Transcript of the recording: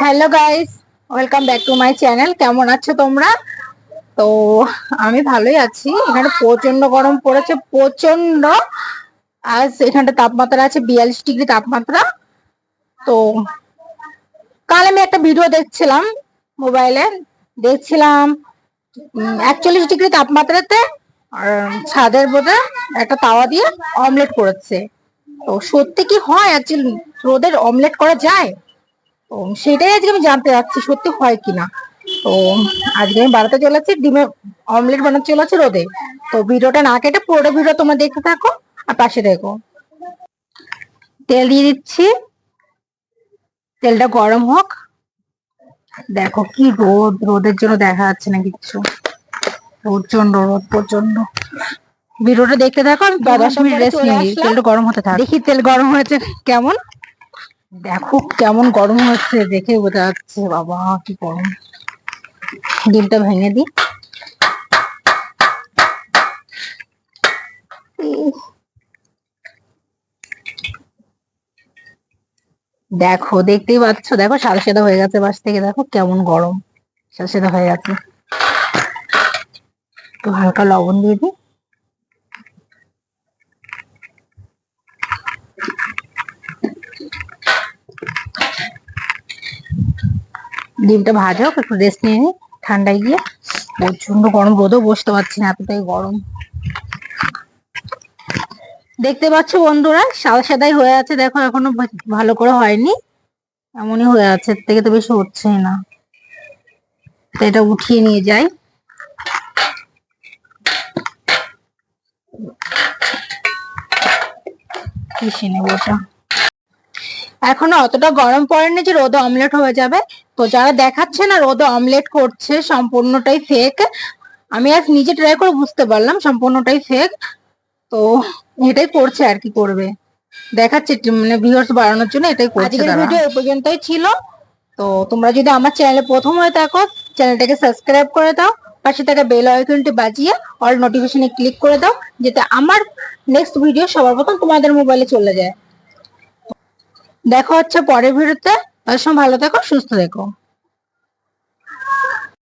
Hello guys welcome back to my channel কেমন আছো তোমরা? তো আমি ভালোই আছি। এখানে প্রচণ্ড গরম পড়েছে প্রচণ্ড আজ এখানটা তাপমাত্রা আছে বিয়াল্লিশ ডিগ্রি তাপমাত্রা। তো কাল আমি একটা ভিডিও দেখছিলাম মোবাইলে দেখছিলাম একচল্লিশ ডিগ্রি তাপমাত্রাতে ছাদের বোধে একটা তাওয়া দিয়ে অমলেট করেছে। তো সত্যি কি হয়? অ্যাকচুয়ালি রোদের অমলেট করা যায়? তো সেটাই আজকে আমি জানতে চাচ্ছি, সত্যি হয় কিনা তো আজকে আমি বাড়াতে চলেছি ডিমের অমলেট বানাতে চলেছি রোদে। তো ভিডিওটা না কেটে পুরোটা ভিডিও তোমরা দেখতে থাকো আর পাশে দেখো। তেল দিয়ে দিচ্ছি। তেলটা গরম হোক। দেখো কি রোদ, রোদের জন্য দেখা যাচ্ছে না কিচ্ছু। প্রচণ্ড রোদ প্রচণ্ড ভিডিওটা দেখতে থাকো, আমি দশ মিনিট রেস্ট নিয়ে তেলটা গরম হতে থাক। দেখি তেল গরম হয়েছে কেমন। দেখো কেমন গরম হচ্ছে, দেখে বোঝা যাচ্ছে, বাবা কি গরম। ডিমটা ভেঙে ইস। দেখো, দেখতেই পাচ্ছ, দেখো সাদা সাদা হয়ে গেছে বাস থেকে, দেখো কেমন গরম। সাদা সাদা হয়ে গেছে। তো হালকা লবণ দিয়ে দিই। ডিমটা ভাজা হোক, একটু রেস্ট নিয়ে নিই ঠান্ডায় গিয়ে। প্রচণ্ড গরম রোদেও বসতে পারছি না এতটাই গরম। দেখতে পাচ্ছ বন্ধুরা, সাদা সাদাই হয়ে আছে, দেখো এখনও ভালো করে হয়নি। এমনই হয়ে আছে, এর থেকে তো বেশি হচ্ছেই না। তো এটা উঠিয়ে নিয়ে যাই। পিষে নেব ওটা? এখনও অতটা গরম পড়েনি যে রোদে অমলেট হয়ে যাবে। তো যারা দেখাচ্ছে না রোদে অমলেট করছে সম্পূর্ণটাই ফেক আমি আজ নিজে ট্রাই করে বুঝতে পারলাম সম্পূর্ণটাই ফেক তো এটাই করছে আর কি করবে। দেখাচ্ছে মানে ভিউয়ার্স বাড়ানোর জন্য এটাই করছে আজকের ভিডিও এই পর্যন্তই ছিল। তো তোমরা যদি আমার চ্যানেলে প্রথম হয়ে থাকো চ্যানেলটাকে সাবস্ক্রাইব করে দাও পাশে থাকা বেল আইকনটি বাজিয়ে অল নোটিফিকেশনে ক্লিক করে দাও যাতে আমার নেক্সট ভিডিও সবার প্রথম তোমাদের মোবাইলে চলে যায়। দেখা হচ্ছে পরের ভিডিওতে ভালো থেকো সুস্থ থেকো।